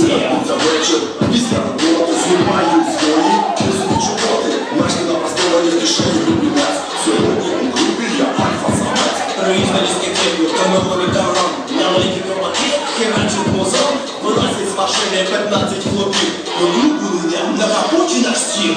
Мотивація Вечір після роботи знімаю свої Пісні чути Наші на просторі кишені Любінець Сьогодні у групі я альфа-самець Приїзна дискотеку Та ми були даром На великі кормаки Херачу мозом Вилазить з машини 15 хлопів. До групи на рапоті на всіх